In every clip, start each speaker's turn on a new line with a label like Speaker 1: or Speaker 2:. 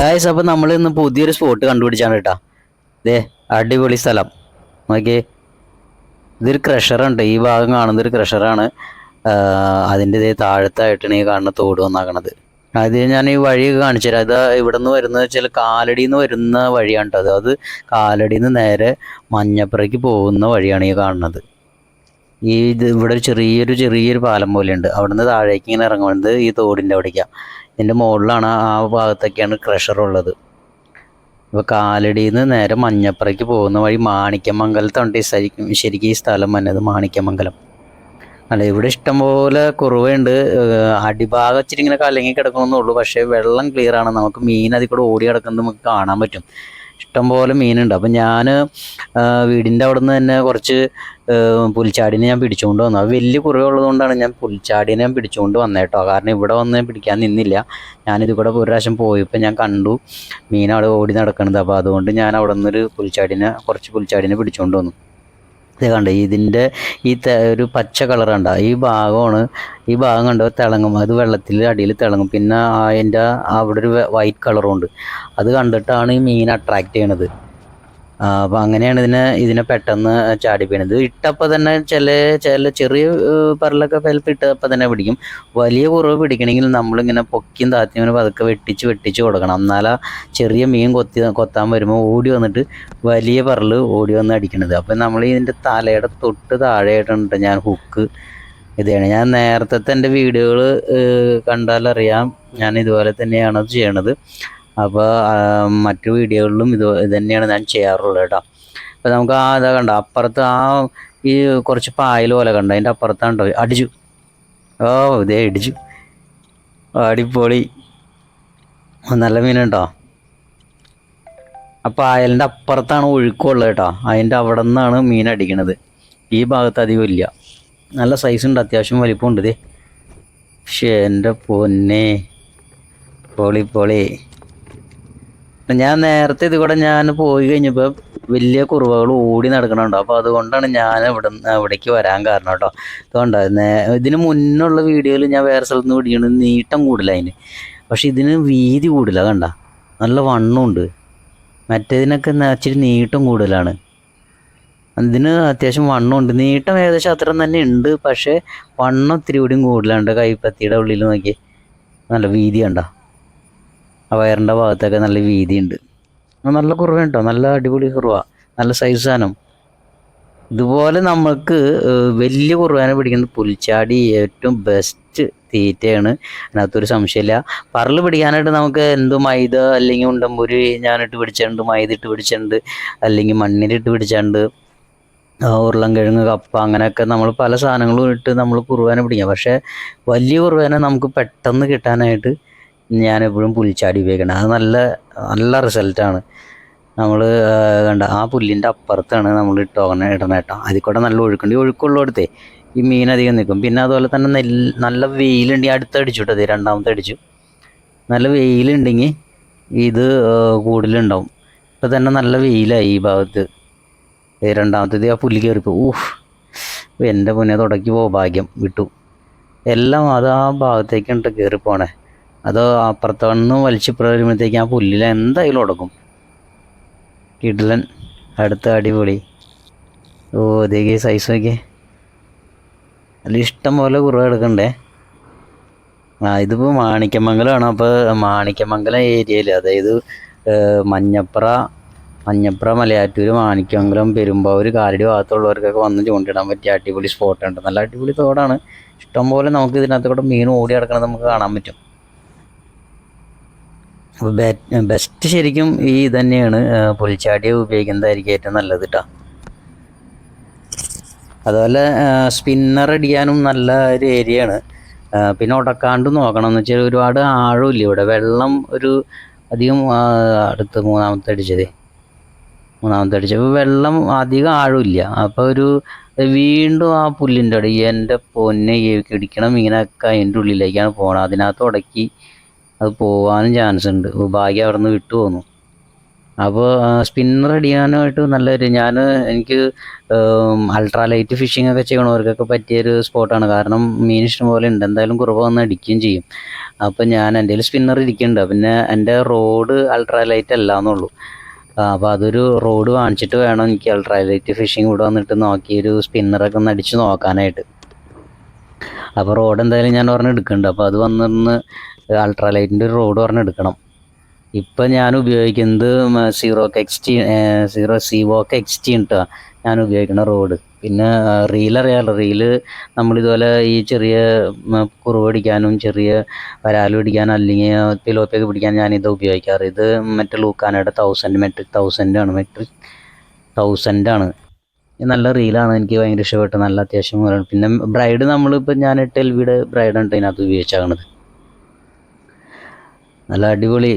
Speaker 1: Guys അപ്പൊ നമ്മൾ ഇന്ന് പുതിയൊരു സ്പോട്ട് കണ്ടുപിടിച്ചാണ് കേട്ടാ. ദേ അടിപൊളി സ്ഥലം. നോക്കിയേ. ഇതൊരു ക്രഷറുണ്ട് ഈ ഭാഗം കാണുന്ന ഒരു ക്രഷറാണ് അതിന്റെ ഇതേ താഴത്തായിട്ടാണ് ഈ കാണുന്ന തോട് വന്നാക്കണത്. അത് ഞാൻ ഈ വഴിയൊക്കെ കാണിച്ചു തരാം. അത് ഇവിടെ നിന്ന് വരുന്നത് വെച്ചാൽ കാലടിയിൽ നിന്ന് വരുന്ന വഴിയാണ് കേട്ടോ അത്. കാലടിയിൽ നിന്ന് നേരെ മഞ്ഞപ്പുറയ്ക്ക് പോകുന്ന വഴിയാണ് ഈ കാണുന്നത്. ഈ ഇത് ഇവിടെ ചെറിയൊരു ചെറിയൊരു പാലം പോലെയുണ്ട്. അവിടെ നിന്ന് താഴേക്ക് ഇങ്ങനെ ഇറങ്ങുന്നത് ഈ തോടിന്റെ അവിടേക്കാണ്. ഇതിന്റെ മുകളിലാണ് ആ ഭാഗത്തൊക്കെയാണ് ക്രഷർ ഉള്ളത്. ഇപ്പോൾ കാലടിയിൽ നിന്ന് നേരെ മഞ്ഞപ്പുറയ്ക്ക് പോകുന്ന വഴി മാണിക്യമംഗലത്തുണ്ട്. ശരിക്കും ശരിക്കും ഈ സ്ഥലം വന്നത് മാണിക്യമംഗലം. അല്ല ഇവിടെ ഇഷ്ടംപോലെ കുറവുണ്ട്. അടിഭാഗം ഇച്ചിരി ഇങ്ങനെ കലങ്ങി കിടക്കണമെന്നുള്ളൂ പക്ഷേ വെള്ളം ക്ലിയർ ആണ്. നമുക്ക് മീൻ അതിൽ കൂടെ ഓടി കിടക്കുന്നത് നമുക്ക് കാണാൻ പറ്റും. ഇഷ്ടംപോലെ മീനുണ്ട്. അപ്പം ഞാൻ വീടിന്റെ അവിടെ നിന്ന് തന്നെ കുറച്ച് പുൽച്ചാടിനെ ഞാൻ പിടിച്ചുകൊണ്ട് വന്നു. അത് വലിയ കുറവുള്ളതുകൊണ്ടാണ് ഞാൻ പുൽച്ചാടിനെ ഞാൻ പിടിച്ചുകൊണ്ട് വന്നേട്ടോ കാരണം ഇവിടെ വന്ന് പിടിക്കാൻ നിന്നില്ല. ഞാനിത് കൂടെ ഒരു പ്രാവശ്യം പോയപ്പോൾ ഞാൻ കണ്ടു. മീൻ അവിടെ ഓടി നടക്കണത്. അപ്പോൾ അതുകൊണ്ട് ഞാൻ അവിടെ നിന്നൊരു പുൽച്ചാടിനെ കുറച്ച് പുൽച്ചാടിനെ പിടിച്ചുകൊണ്ട് വന്നു. ഇത് കണ്ട? ഇതിന്റെ ഈ ഒരു പച്ച കളർ കണ്ട? ഈ ഭാഗമാണ് ഈ ഭാഗം കണ്ടോ? തിളങ്ങും. അത് വെള്ളത്തിൽ അടിയിൽ തിളങ്ങും. പിന്നെ അതിന്റെ അവിടെ ഒരു വൈറ്റ് കളറും ഉണ്ട്. അത് കണ്ടിട്ടാണ് ഈ മീൻ അട്രാക്റ്റ് ചെയ്യണത്. അപ്പോൾ അങ്ങനെയാണ് ഇതിനെ ഇതിനെ പെട്ടെന്ന് ചാടി വീണത്. ഇട്ടപ്പോൾ തന്നെ ചില ചില ചെറിയ പരലൊക്കെ ചിലപ്പോൾ ഇട്ടപ്പോൾ തന്നെ പിടിക്കും. വലിയ കുറവ് പിടിക്കണമെങ്കിൽ നമ്മളിങ്ങനെ പൊക്കിയും താത്തിയും ഇങ്ങനെ പതുക്കെ വെട്ടിച്ച് വെട്ടിച്ച് കൊടുക്കണം. എന്നാലാ ചെറിയ മീൻ കൊത്തി കൊത്താൻ വരുമ്പോൾ ഓടി വന്നിട്ട് വലിയ പറൽ ഓടി വന്ന് അടിക്കണത്. അപ്പോൾ നമ്മൾ ഇതിന്റെ തലയുടെ തൊട്ട് താഴെയായിട്ടുണ്ട് ഞാൻ ഹുക്ക് ഇതാണ്. ഞാൻ നേരത്തെ എന്റെ വീഡിയോകൾ കണ്ടാലറിയാം. ഞാൻ ഇതുപോലെ തന്നെയാണ് ചെയ്യണത്. അപ്പോൾ മറ്റു വീഡിയോകളിലും ഇത് ഇത് തന്നെയാണ് ഞാൻ ചെയ്യാറുള്ളത് കേട്ടോ. അപ്പോൾ നമുക്ക് ആ ഇതാ കണ്ട അപ്പുറത്ത് ആ ഈ കുറച്ച് പായൽ പോലെ കണ്ട അതിന്റെ അപ്പുറത്താണ് കേട്ടോ അടിച്ചു. ഓ ഇതേ ഇടിച്ചു. അടിപൊളി. നല്ല മീനുണ്ടോ? അപ്പോൾ അയലിന്റെ അപ്പുറത്താണ് ഒഴുക്കുള്ളത് കേട്ടോ. അതിന്റെ അവിടെ നിന്നാണ് മീൻ അടിക്കണത്. ഈ ഭാഗത്ത് അധികം ഇല്ല. നല്ല സൈസ് ഉണ്ട് അത്യാവശ്യം വലിപ്പമുണ്ട് ഇതേ. പക്ഷേ എന്റെ പൊന്നെ. പൊളി പൊളി. ഞാൻ നേരത്തെ ഇത് കൂടെ ഞാൻ പോയി കഴിഞ്ഞപ്പോൾ വലിയ കുറുവകൾ ഓടി നടക്കണുണ്ടോ. അപ്പോൾ അതുകൊണ്ടാണ് ഞാൻ ഇവിടെ അവിടേക്ക് വരാൻ കാരണം കേട്ടോ അതുകൊണ്ട് ഇതിന് മുന്നുള്ള വീഡിയോയിൽ ഞാൻ വേറെ സ്ഥലത്ത് നിന്ന് പിടിക്കണത് നീട്ടം കൂടില്ല അതിന്. പക്ഷെ ഇതിന് വീതി കൂടില്ല കണ്ട? നല്ല വണ്ണമുണ്ട് മറ്റേതിനൊക്കെ ഇച്ചിരി നീട്ടം കൂടുതലാണ്. ഇതിന് അത്യാവശ്യം വണ്ണമുണ്ട് നീട്ടം ഏകദേശം അത്ര തന്നെ ഉണ്ട്. പക്ഷേ വണ്ണം ഇത്തിരി കൂടിയും കൂടുതലുണ്ട് കൈപ്പത്തിയുടെ ഉള്ളിൽ നോക്കി. നല്ല വീതി കണ്ട? ആ വയറിന്റെ ഭാഗത്തൊക്കെ നല്ല വീതിയുണ്ട്. നല്ല കുറവ കേട്ടോ നല്ല അടിപൊളി കുറവ. നല്ല സൈസ് സാധനം ഇതുപോലെ നമുക്ക് വലിയ കുറവാനെ പിടിക്കുന്നത് പുൽച്ചാടി ഏറ്റവും ബെസ്റ്റ് തീറ്റയാണ്. അതിനകത്തൊരു സംശയമില്ല. പറൽ പിടിക്കാനായിട്ട് നമുക്ക് എന്ത് മൈദ അല്ലെങ്കിൽ ഉണ്ടമ്പൂരി ഞാനിട്ട് പിടിച്ചിട്ടുണ്ട് മൈദ ഇട്ട് പിടിച്ചിട്ടുണ്ട് അല്ലെങ്കിൽ മണ്ണിലിട്ട് പിടിച്ചിട്ടുണ്ട് ഉരുളം ഉരുളൻകിഴങ്ങ് കപ്പ അങ്ങനെയൊക്കെ നമ്മൾ പല സാധനങ്ങളും ഇട്ട് നമ്മൾ കുറുവാനെ പിടിക്കാം. പക്ഷേ വലിയ കുറുവാനെ നമുക്ക് പെട്ടെന്ന് കിട്ടാനായിട്ട് ഞാനെപ്പോഴും പുൽച്ചാടി ഉപയോഗിക്കണം. അത് നല്ല നല്ല റിസൾട്ടാണ് നമ്മൾ കണ്ട ആ പുല്ലിന്റെ അപ്പുറത്താണ് നമ്മൾ ഇട്ടോകണ ഇടണ കേട്ടോ അതിൽ കൂടെ നല്ല ഒഴുക്കുണ്ട്. ഈ ഒഴുക്കുള്ളിടത്തേ ഈ മീൻ അധികം നിൽക്കും പിന്നെ അതുപോലെ തന്നെ നെല്ല് നല്ല വെയിലുണ്ടെങ്കിൽ അടുത്തടിച്ചു കേട്ടോ രണ്ടാമത്തെ അടിച്ചു. നല്ല വെയിലുണ്ടെങ്കിൽ ഇത് കൂടുതലുണ്ടാവും. ഇപ്പം തന്നെ നല്ല വെയിലായി ഈ ഭാഗത്ത്. രണ്ടാമത്തെ രണ്ടാമത്തേത് ആ പുല്ല് കയറിപ്പോ ഊഹ് എന്റെ പൊന്നെ തുടക്കി പോ ഭാഗ്യം. വിട്ടു. എല്ലാം അത് ആ ഭാഗത്തേക്കാണ് കയറി പോണേ അത് അപ്പുറത്തുനിന്ന് വലിച്ചിപ്പുറം വരുമ്പോഴത്തേക്ക് ആ പുല്ലിൽ എന്തായാലും ഉടക്കും. കിടിലൻ അടുത്ത അടിപൊളി. ഓ ഇതേക്ക് സൈസ് നോക്കിയേ. അല്ല ഇഷ്ടം പോലെ കുറവ് എടുക്കണ്ടേ ആ ഇതിപ്പോൾ മാണിക്യമംഗലമാണ് അപ്പോൾ മാണിക്യമംഗലം ഏരിയയിൽ അതായത് മഞ്ഞപ്ര മഞ്ഞപ്ര മലയാറ്റൂർ മാണിക്യമംഗലം പെരുമ്പാവൂർ കാലടി ഭാഗത്തുള്ളവർക്കൊക്കെ വന്ന് ചൂണ്ടിടാൻ പറ്റിയ അടിപൊളി സ്പോട്ടുണ്ട് നല്ല അടിപൊളി തോടാണ്. ഇഷ്ടംപോലെ നമുക്ക് ഇതിനകത്ത് കൂടെ മീൻ ഓടി കിടക്കണത് നമുക്ക് കാണാൻ പറ്റും. അപ്പോൾ ബെസ്റ്റ് ശരിക്കും ഈ തന്നെയാണ് പുൽച്ചാടിയെ പുൽച്ചാടി ഉപയോഗിക്കുന്നതായിരിക്കും ഏറ്റവും നല്ലത് കേട്ടോ അതുപോലെ സ്പിന്നർ അടിക്കാനും നല്ല ഒരു ഏരിയയാണ് പിന്നെ ഉടക്കാണ്ട് നോക്കണം എന്ന് വെച്ചാൽ ഒരുപാട് ആഴമില്ല ഇവിടെ. വെള്ളം ഒരു അധികം അടുത്ത് മൂന്നാമത്തെ അടിച്ചത്. മൂന്നാമത്തെ അടിച്ചപ്പോൾ വെള്ളം അധികം ആഴമില്ല. അപ്പോൾ ഒരു വീണ്ടും ആ പുല്ലിന്റെ അടി എന്റെ പൊന്നെ ഇടിക്കണം ഇങ്ങനെയൊക്കെ അതിന്റെ ഉള്ളിലേക്കാണ് പോകണം അതിനകത്ത് ഉടക്കി അത് പോകാനും ചാൻസ് ഉണ്ട്. ഭാഗ്യം അവിടെ നിന്ന് വിട്ടു പോന്നു. അപ്പോൾ സ്പിന്നർ അടിക്കാനായിട്ട് നല്ലൊരു ഞാൻ എനിക്ക് അൾട്രാ ലൈറ്റ് ഫിഷിംഗ് ഒക്കെ ചെയ്യണവർക്കൊക്കെ പറ്റിയൊരു സ്പോട്ടാണ് കാരണം മീൻ ഇഷ്ടംപോലെ ഉണ്ട്. എന്തായാലും കുറവ് വന്ന് അടിക്കുകയും ചെയ്യും. അപ്പോൾ ഞാൻ എന്റെ സ്പിന്നർ ഇരിക്കുന്നുണ്ട്. പിന്നെ എന്റെ റോഡ് അൾട്രാലൈറ്റ് അല്ല എന്നുള്ളൂ. അപ്പോൾ അതൊരു റോഡ് വാങ്ങിച്ചിട്ട് വേണം എനിക്ക് അൾട്രാലൈറ്റ് ഫിഷിംഗ് ഇവിടെ വന്നിട്ട് നോക്കി ഒരു സ്പിന്നറൊക്കെ ഒന്ന് അടിച്ച് നോക്കാനായിട്ട്. അപ്പോൾ റോഡ് എന്തായാലും ഞാൻ പറഞ്ഞ് എടുക്കുന്നുണ്ട്. അപ്പോൾ അത് വന്നിരുന്ന് അൾട്രാലൈറ്റിന്റെ ഒരു റോഡ് പറഞ്ഞ് എടുക്കണം. ഇപ്പം ഞാൻ ഉപയോഗിക്കുന്നത് സീറോക്ക് എക്സ്റ്റി സീറോ സീവോക്ക് എക്സ്റ്റി കേട്ടോ ഞാൻ ഉപയോഗിക്കുന്ന റോഡ് പിന്നെ റീൽ അറിയാമല്ലോ റീൽ നമ്മളിതുപോലെ ഈ ചെറിയ കുറവ് പിടിക്കാനും ചെറിയ വരാൽ പിടിക്കാനും അല്ലെങ്കിൽ പിലോപ്പിയൊക്കെ പിടിക്കാൻ ഞാനിത് ഉപയോഗിക്കാറ്. ഇത് മറ്റേ ലൂക്കാനയുടെ തൗസൻഡ് മെട്രിക് തൗസൻഡ് ആണ്. മെട്രിക് തൗസൻഡ് ആണ്. ഇത് നല്ല റീലാണ് എനിക്ക് ഭയങ്കര ഇഷ്ടപ്പെട്ടു. നല്ല അത്യാവശ്യം പിന്നെ ബ്രൈഡ് നമ്മളിപ്പോൾ ഞാൻ ടെൽവിയുടെ ബ്രൈഡ് വിയുടെ ബ്രൈഡാണ് ഇതിനകത്ത് ഉപയോഗിച്ചാകണത്. നല്ല അടിപൊളി.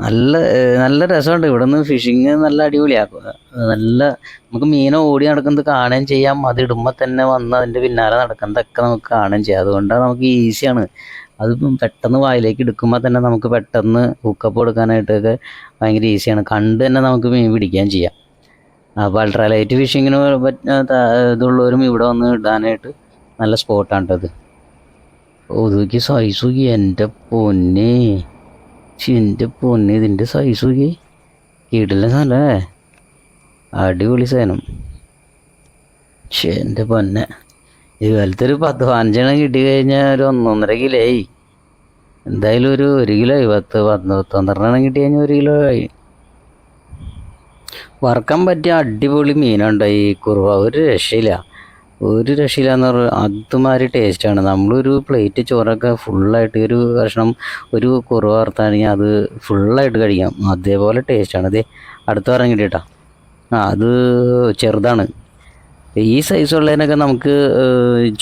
Speaker 1: നല്ല നല്ല രസമുണ്ട്. ഇവിടെ നിന്ന് ഫിഷിങ് നല്ല അടിപൊളിയാക്കും നല്ല നമുക്ക് മീനെ ഓടി നടക്കുന്നത് കാണുകയും ചെയ്യാം. അത് ഇടുമ്പോൾ തന്നെ വന്ന് അതിന്റെ പിന്നാലെ നടക്കുന്നതൊക്കെ നമുക്ക് കാണുകയും ചെയ്യാം. അതുകൊണ്ടാണ് നമുക്ക് ഈസിയാണ്. അതിപ്പം പെട്ടെന്ന് വായിലേക്ക് എടുക്കുമ്പോൾ തന്നെ നമുക്ക് പെട്ടെന്ന് ഹുക്കപ്പ് കൊടുക്കാനായിട്ടൊക്കെ ഭയങ്കര ഈസിയാണ്. കണ്ട് തന്നെ നമുക്ക് മീൻ പിടിക്കുകയും ചെയ്യാം. അപ്പോൾ അൾട്രാലൈറ്റ് ഫിഷിങ്ങിന് ഇതുള്ളവരും ഇവിടെ വന്ന് ഇടാനായിട്ട് നല്ല സ്പോട്ടാണ് കേട്ടത് ഒതുക്കി സൈസ് നോക്കി എന്റെ പൊന്നെ. എന്റെ പൊന്നെ ഇതിന്റെ സൈസ് നോക്കി കിടില്ല സാധനല്ലേ അടിപൊളി സാധനം. പക്ഷേ എന്റെ പൊന്നെ ഇതുപോലത്തെ ഒരു പത്ത് പതിനഞ്ചെണ്ണം കിട്ടി കഴിഞ്ഞാൽ ഒരു ഒന്നൊന്നര കിലോ ആയി. എന്തായാലും ഒരു ഒരു കിലോ ആയി. പത്ത് പത്ത് പത്തൊന്നരെണ്ണം കിട്ടി കഴിഞ്ഞാൽ ഒരു കിലോ ആയി. വറക്കാൻ പറ്റിയ അടിപൊളി മീനുണ്ടായി കുറുവ. ഒരു രക്ഷയില്ല. ഒരു രക്ഷയില്ലാന്ന് പറഞ്ഞാൽ അതുമാതിരി ടേസ്റ്റാണ് നമ്മളൊരു പ്ലേറ്റ് ചോറൊക്കെ ഫുള്ളായിട്ട് ഒരു കഷ്ണം ഒരു കുറവ് വറുത്താണെങ്കിൽ അത് ഫുള്ളായിട്ട് കഴിക്കാം. അതേപോലെ ടേസ്റ്റാണ് അതെ അടുത്ത പറഞ്ഞ കിട്ടിയിട്ടാ ആ അത് ചെറുതാണ്. ഈ സൈസുള്ളതിനൊക്കെ നമുക്ക്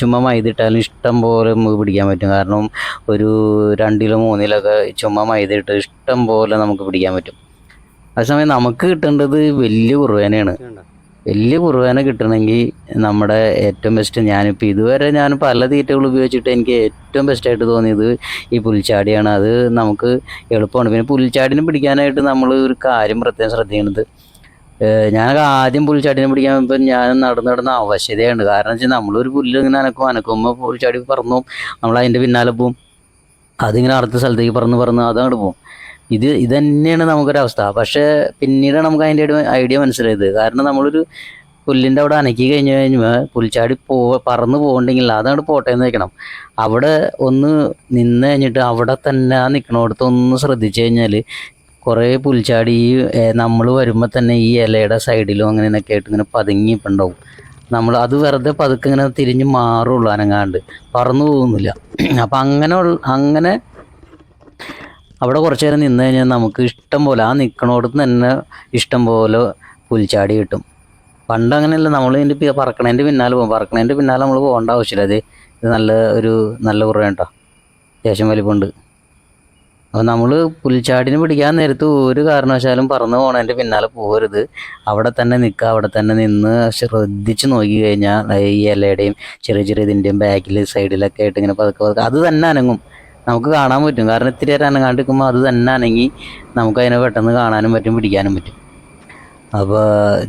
Speaker 1: ചുമ്മാ മൈദ ഇട്ടാലും ഇഷ്ടം പോലെ നമുക്ക് പിടിക്കാൻ പറ്റും. കാരണം ഒരു രണ്ടിലോ മൂന്നിലൊക്കെ ചുമ്മാ മൈദ ഇട്ട് ഇഷ്ടം പോലെ നമുക്ക് പിടിക്കാൻ പറ്റും. അതേസമയം നമുക്ക് കിട്ടേണ്ടത് വലിയ കുറുവേനയാണ് വലിയ കുറുവേന കിട്ടണമെങ്കിൽ നമ്മുടെ ഏറ്റവും ബെസ്റ്റ് ഞാനിപ്പോൾ ഇതുവരെ ഞാൻ പല തീറ്റകൾ ഉപയോഗിച്ചിട്ട് എനിക്ക് ഏറ്റവും ബെസ്റ്റായിട്ട് തോന്നിയത് ഈ പുൽച്ചാടിയാണ്. അത് നമുക്ക് എളുപ്പമാണ്. പിന്നെ പുൽച്ചാടിനെ പിടിക്കാനായിട്ട് നമ്മൾ ഒരു കാര്യം പ്രത്യേകം ശ്രദ്ധിക്കുന്നത് ഞാനൊക്കെ ആദ്യം പുൽച്ചാടിനെ പിടിക്കാൻ ഇപ്പം ഞാൻ നടന്ന് നടന്ന ആവശ്യതയുണ്ട് കാരണം വെച്ചാൽ നമ്മളൊരു പുല്ല് ഇങ്ങനെ അനക്കും. അനക്കുമ്പോൾ പുൽച്ചാടി പറന്നു. നമ്മൾ അതിന്റെ പിന്നാലെ പോവും. അതിങ്ങനെ അടുത്ത സ്ഥലത്തേക്ക് പറന്ന് പറന്ന് അതങ്ങോട്ട് പോകും ഇത് ഇത് തന്നെയാണ് നമുക്കൊരവസ്ഥ പക്ഷേ പിന്നീടാണ് നമുക്ക് അതിന്റെ ഐഡിയ മനസ്സിലായത്. കാരണം നമ്മളൊരു പുല്ലിന്റെ അവിടെ അനക്കി കഴിഞ്ഞ് കഴിഞ്ഞാൽ പുൽച്ചാടി പോ പറന്ന് പോകണ്ടെങ്കിൽ അതങ്ങോട്ട് പോട്ടെ എന്ന് വെക്കണം. അവിടെ ഒന്ന് നിന്ന് കഴിഞ്ഞിട്ട് അവിടെ തന്നെ നിൽക്കണോടത്ത് ഒന്ന് ശ്രദ്ധിച്ചു കഴിഞ്ഞാൽ കുറേ പുൽച്ചാടി നമ്മൾ വരുമ്പോൾ തന്നെ ഈ ഇലയുടെ സൈഡിലും അങ്ങനെ ഒക്കെ ആയിട്ട് ഇങ്ങനെ പതുങ്ങിയിട്ടുണ്ടാവും നമ്മൾ അത് വെറുതെ പതുക്കെ ഇങ്ങനെ തിരിഞ്ഞ് മാറുള്ളൂ അനങ്ങാണ്ട്. പറന്നു പോകുന്നില്ല അപ്പം അങ്ങനെ അങ്ങനെ അവിടെ കുറച്ച് നേരം നിന്ന് കഴിഞ്ഞാൽ നമുക്ക് ഇഷ്ടം പോലെ ആ നിൽക്കണോടത്ത് തന്നെ ഇഷ്ടം പോലെ പുൽച്ചാടി കിട്ടും. പണ്ട് അങ്ങനെയല്ല നമ്മൾ ഇതിന്റെ പറക്കണേന്റെ പിന്നാലെ പോകും. പറക്കണേന്റെ പിന്നാലെ നമ്മൾ പോകേണ്ട ആവശ്യമില്ല. അത് ഇത് നല്ല ഒരു നല്ല കുറവ് കേട്ടോ. അത്യാവശ്യം വലിപ്പമുണ്ട്. അപ്പോൾ നമ്മൾ പുൽച്ചാടിനെ പിടിക്കാൻ നേരത്ത് ഒരു കാരണവശാലും പറന്ന് പോണതിന്റെ പിന്നാലെ പോകരുത്. അവിടെ തന്നെ നിൽക്കുക അവിടെ തന്നെ നിന്ന് ശ്രദ്ധിച്ച് നോക്കി കഴിഞ്ഞാൽ ഈ ഇലയുടെയും ചെറിയ ചെറിയ ഇതിന്റെയും ബാക്കിൽ സൈഡിലൊക്കെ ആയിട്ട് ഇങ്ങനെ പതുക്കെ പതുക്കെ അത് തന്നെ അനങ്ങും. നമുക്ക് കാണാൻ പറ്റും. കാരണം ഇത്തിരി നേരം അനങ്ങാണ്ട് നിൽക്കുമ്പോൾ അത് തന്നെ അനങ്ങി നമുക്ക് അതിനെ പെട്ടെന്ന് കാണാനും പറ്റും പിടിക്കാനും പറ്റും. അപ്പോൾ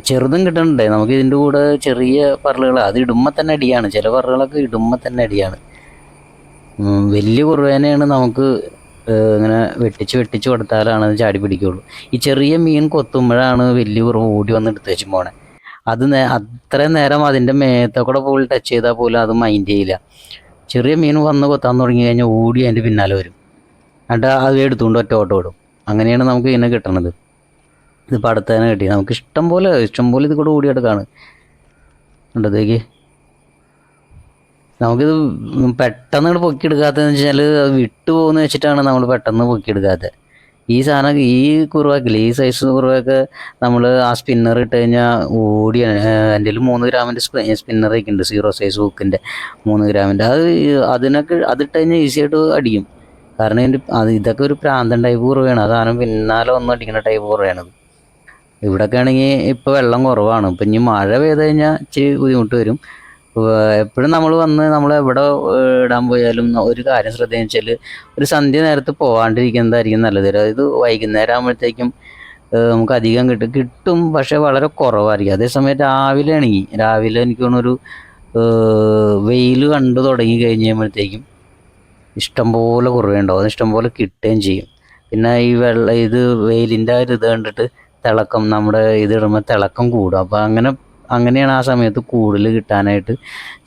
Speaker 1: ചെറുതും കിട്ടുന്നുണ്ട് നമുക്ക് ഇതിന്റെ കൂടെ ചെറിയ പറലുകൾ അത് ഇടുമ്പോൾ തന്നെ അടിയാണ്. ചില പറലുകളൊക്കെ ഇടുമ്പോൾ തന്നെ അടിയാണ്. വലിയ കുറവേനെയാണ് നമുക്ക് ഇങ്ങനെ വെട്ടിച്ച് വെട്ടിച്ച് കൊടുത്താലാണ് അത് ചാടി പിടിക്കുള്ളൂ. ഈ ചെറിയ മീൻ കൊത്തുമ്പോഴാണ് വലിയ കുറവ് ഓടി വന്ന് എടുത്ത് വെച്ചും പോണേ. അത് അത്രയും നേരം അതിന്റെ മേത്തെ കൂടെ ടച്ച് ചെയ്താൽ പോലും അത് മൈൻഡ് ചെയ്യില്ല. ചെറിയ മീൻ വന്ന് കൊത്താൻ തുടങ്ങി കഴിഞ്ഞാൽ ഓടി അതിന്റെ പിന്നാലെ വരും. എന്നിട്ട് അത് എടുത്തുകൊണ്ട് ഒറ്റ ഓട്ടം ഓടും അങ്ങനെയാണ് നമുക്ക് ഇതിനെ കിട്ടണത്. ഇത് അടുത്ത് തന്നെ കിട്ടി. നമുക്ക് ഇഷ്ടം പോലെ ഇഷ്ടം പോലെ ഇത് കൂടെ ഓടിയെടുക്കാണ്. ഉണ്ടത്തേക്ക് നമുക്കിത് പെട്ടെന്ന് പൊക്കിയെടുക്കാത്തതെന്ന് വെച്ചാൽ വിട്ടു വെച്ചിട്ടാണ് നമ്മൾ പെട്ടെന്ന് പൊക്കിയെടുക്കാത്തത് ഈ സാധനം ഈ കുറുവാക്കില്ല ഈ സൈസ് കുറുവൊക്കെ നമ്മൾ ആ സ്പിന്നർ ഇട്ട് കഴിഞ്ഞാൽ ഓടി എന്റെ മൂന്ന് ഗ്രാമിന്റെ സ്പിന്നറൊക്കെ ഉണ്ട്. സീറോ സൈസ് ഹൂക്കിന്റെ മൂന്ന് ഗ്രാമിന്റെ. അത് അതിനൊക്കെ അതിട്ട് കഴിഞ്ഞാൽ ഈസി ആയിട്ട് അടിക്കും. കാരണം എന്റെ അത് ഇതൊക്കെ ഒരു പ്രാന്തൻ ടൈപ്പ് കുറവാണ് ആ സാധനം പിന്നാലെ ഒന്നും അടിക്കുന്ന ടൈപ്പ് കുറവാണത് ഇവിടെയൊക്കെ ആണെങ്കിൽ ഇപ്പോൾ വെള്ളം കുറവാണ്. ഇപ്പം ഇനി മഴ പെയ്ത് കഴിഞ്ഞാൽ ഇച്ചിരി ബുദ്ധിമുട്ട് വരും. എപ്പോഴും നമ്മൾ വന്ന് നമ്മൾ എവിടെ ഇടാൻ പോയാലും ഒരു കാര്യം ശ്രദ്ധയെന്ന് വെച്ചാൽ ഒരു സന്ധ്യ നേരത്ത് പോകാണ്ടിരിക്കുന്നതായിരിക്കും നല്ലത്? അതായത് വൈകുന്നേരം ആകുമ്പോഴത്തേക്കും നമുക്ക് അധികം കിട്ടും കിട്ടും പക്ഷേ വളരെ കുറവായിരിക്കും. അതേസമയം രാവിലെ ആണെങ്കിൽ രാവിലെ എനിക്ക് തോന്നുന്നൊരു വെയിൽ കണ്ടു തുടങ്ങി കഴിഞ്ഞ് കഴിയുമ്പോഴത്തേക്കും ഇഷ്ടംപോലെ കുറവുണ്ടാവും ഇഷ്ടംപോലെ കിട്ടുകയും ചെയ്യും. പിന്നെ ഈ വെള്ളം ഇത് വെയിലിന്റെ ആ ഒരു ഇത് കണ്ടിട്ട് തിളക്കം നമ്മുടെ ഇത് ഇടുമ്പോൾ തിളക്കം കൂടും. അപ്പോൾ അങ്ങനെ അങ്ങനെയാണ് ആ സമയത്ത് കൂടുതൽ കിട്ടാനായിട്ട്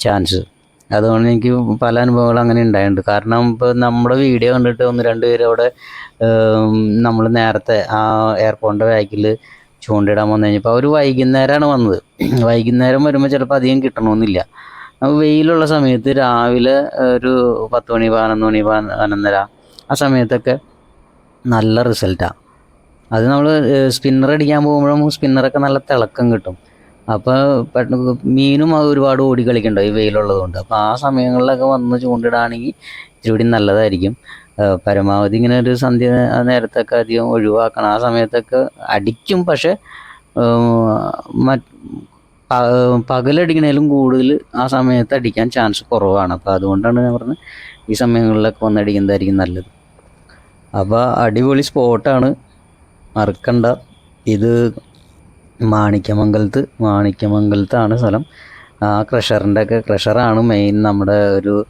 Speaker 1: ചാൻസ് അതുകൊണ്ട് എനിക്ക് പല അനുഭവങ്ങളും അങ്ങനെ ഉണ്ടായിട്ടുണ്ട്. കാരണം ഇപ്പോൾ നമ്മുടെ വീഡിയോ കണ്ടിട്ട് ഒന്ന് രണ്ട് പേര് അവിടെ നമ്മൾ നേരത്തെ ആ എയർപോർട്ടിന്റെ ബാക്കിൽ ചൂണ്ടിടാൻ വന്നു കഴിഞ്ഞപ്പോൾ അവർ വൈകുന്നേരമാണ് വന്നത്. വൈകുന്നേരം വരുമ്പോൾ ചിലപ്പോൾ അധികം കിട്ടണമെന്നില്ല വെയിലുള്ള സമയത്ത് രാവിലെ ഒരു പത്ത് മണി പതിനൊന്ന് മണി പതിനൊന്നര ആ സമയത്തൊക്കെ നല്ല റിസൾട്ടാണ് അത് നമ്മൾ സ്പിന്നർ അടിക്കാൻ പോകുമ്പോഴും സ്പിന്നറൊക്കെ നല്ല തിളക്കം കിട്ടും. അപ്പോൾ മീനും ഒരുപാട് ഓടി കളിക്കണ്ടോ ഈ വെയിലുള്ളത് കൊണ്ട് അപ്പോൾ ആ സമയങ്ങളിലൊക്കെ വന്ന് ചൂണ്ടിടാണെങ്കിൽ ഇച്ചിരി നല്ലതായിരിക്കും. പരമാവധി ഇങ്ങനെ ഒരു സന്ധ്യ നേരത്തൊക്കെ അധികം ഒഴിവാക്കണം. ആ സമയത്തൊക്കെ അടിക്കും പക്ഷെ പകലടിക്കണേലും കൂടുതൽ ആ സമയത്ത് അടിക്കാൻ ചാൻസ് കുറവാണ്. അപ്പോൾ അതുകൊണ്ടാണ് ഞാൻ പറഞ്ഞത് ഈ സമയങ്ങളിലൊക്കെ വന്നടിക്കുന്നതായിരിക്കും നല്ലത്. അപ്പോൾ അടിപൊളി സ്പോട്ടാണ്. മറക്കണ്ട. ഇത് മാണിക്യമംഗലത്ത് മാണിക്യമംഗലത്താണ് സ്ഥലം. ആ ക്രഷറിന്റെ ഒക്കെ ക്രഷറാണ് മെയിൻ നമ്മുടെ ഒരു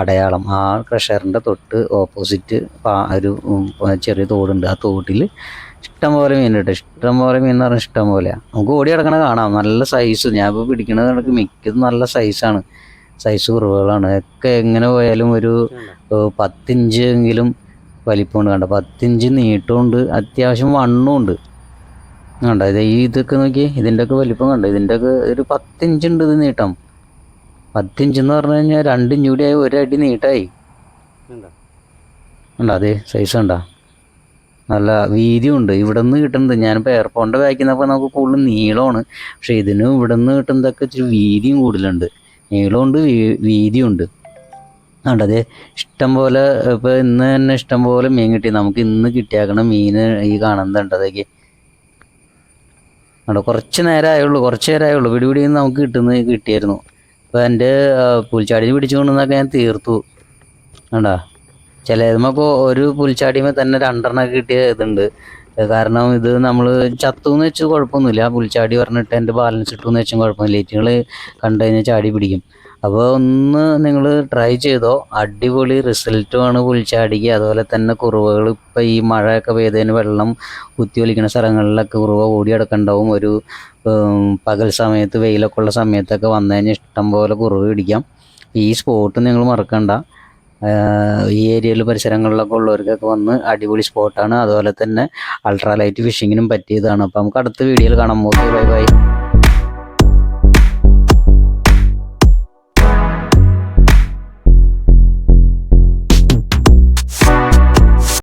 Speaker 1: അടയാളം. ആ ക്രഷറിന്റെ തൊട്ട് ഓപ്പോസിറ്റ് ഒരു ചെറിയ തോടുണ്ട്. ആ തോട്ടിൽ ഇഷ്ടംപോലെ മീൻ കിട്ടും ഇഷ്ടംപോലെ മീൻ എന്ന് പറഞ്ഞാൽ ഇഷ്ടം പോലെയാണ് നമുക്ക് ഓടി കിടക്കണ കാണാം. നല്ല സൈസ് ഞാൻ ഇപ്പോൾ പിടിക്കണത് കണക്ക് മിക്കതും നല്ല സൈസാണ് സൈസ് കുറവുകളാണ്. ഒക്കെ എങ്ങനെ പോയാലും ഒരു പത്തിഞ്ച് എങ്കിലും വലിപ്പമുണ്ട്. കണ്ട? പത്തിഞ്ച് നീട്ടമുണ്ട്. അത്യാവശ്യം വണ്ണമുണ്ട്. കണ്ട? ഇത് ഈ ഇതൊക്കെ നോക്കി ഇതിന്റെയൊക്കെ വലിപ്പം കണ്ട? ഇതിന്റെയൊക്കെ ഒരു പത്തിഞ്ച് ഉണ്ട് ഇത് നീട്ടം. പത്തിഞ്ച് എന്ന് പറഞ്ഞു കഴിഞ്ഞാൽ രണ്ടിഞ്ച് കൂടി ആയി ഒരടി നീട്ടായി. ഉണ്ടോ അതെ സൈസ് ഉണ്ടോ നല്ല വീതിയുണ്ട് ഇവിടെ നിന്ന് കിട്ടുന്നത് ഞാനിപ്പോൾ എയർപോണിന്റെ വായിക്കുന്നപ്പോൾ നമുക്ക് കൂടുതൽ നീളമാണ്. പക്ഷേ ഇതിന് ഇവിടെ നിന്ന് കിട്ടുന്നതൊക്കെ ഇച്ചിരി വീതിയും കൂടുതലുണ്ട്. നീളമുണ്ട് വീതിയുണ്ട്. ഉണ്ട് അതെ ഇഷ്ടം പോലെ ഇപ്പോൾ ഇന്ന് തന്നെ ഇഷ്ടം പോലെ മീൻ കിട്ടി. നമുക്ക് ഇന്ന് കിട്ടിയാക്കണം മീൻ ഈ കാണുന്നുണ്ട് അതൊക്കെ അവിടെ കുറച്ച് നേരമായുള്ളൂ കുറച്ച് നേരമായുള്ളൂ പിടി നിന്ന് നമുക്ക് കിട്ടുന്ന കിട്ടിയായിരുന്നു. അപ്പോൾ എന്റെ പുൽച്ചാടിയിൽ പിടിച്ചു കൊണ്ടുവന്നൊക്കെ ഞാൻ തീർത്തു. കണ്ടാ? ചിലതുമ്പോൾ ഒരു പുൽച്ചാടിയുമ്പോൾ തന്നെ രണ്ടെണ്ണമൊക്കെ കിട്ടിയ ഇതുണ്ട്. കാരണം ഇത് നമ്മൾ ചത്തുന്ന് വെച്ച് കുഴപ്പമൊന്നുമില്ല. പുൽച്ചാടി പറഞ്ഞിട്ട് എന്റെ ബാലൻസ് ഇട്ടു എന്ന് വെച്ചും കുഴപ്പമില്ല. ഏറ്റുകൾ കണ്ടു കഴിഞ്ഞാൽ ചാടി പിടിക്കും. അപ്പോൾ ഒന്ന് നിങ്ങൾ ട്രൈ ചെയ്തോ. അടിപൊളി റിസൾട്ടുമാണ് പുൽച്ചാടിക്ക്. അതുപോലെ തന്നെ കുറവുകൾ ഇപ്പോൾ ഈ മഴയൊക്കെ പെയ്തതിന് വെള്ളം കുത്തി ഒലിക്കുന്ന സ്ഥലങ്ങളിലൊക്കെ കുറവ് ഓടി ഒരു പകൽ സമയത്ത് വെയിലൊക്കെ ഉള്ള സമയത്തൊക്കെ വന്നു കഴിഞ്ഞാൽ ഇഷ്ടം പോലെ കുറവ് പിടിക്കാം. ഈ സ്പോട്ട് നിങ്ങൾ മറക്കണ്ട. ഈ ഏരിയയിൽ പരിസരങ്ങളിലൊക്കെ ഉള്ളവർക്കൊക്കെ വന്ന് അടിപൊളി സ്പോട്ടാണ് അതുപോലെ തന്നെ അൾട്രാലൈറ്റ് ഫിഷിങ്ങിനും പറ്റിയതാണ്. അപ്പോൾ നമുക്ക് അടുത്ത വീഡിയോയിൽ കാണാം. Okay bye bye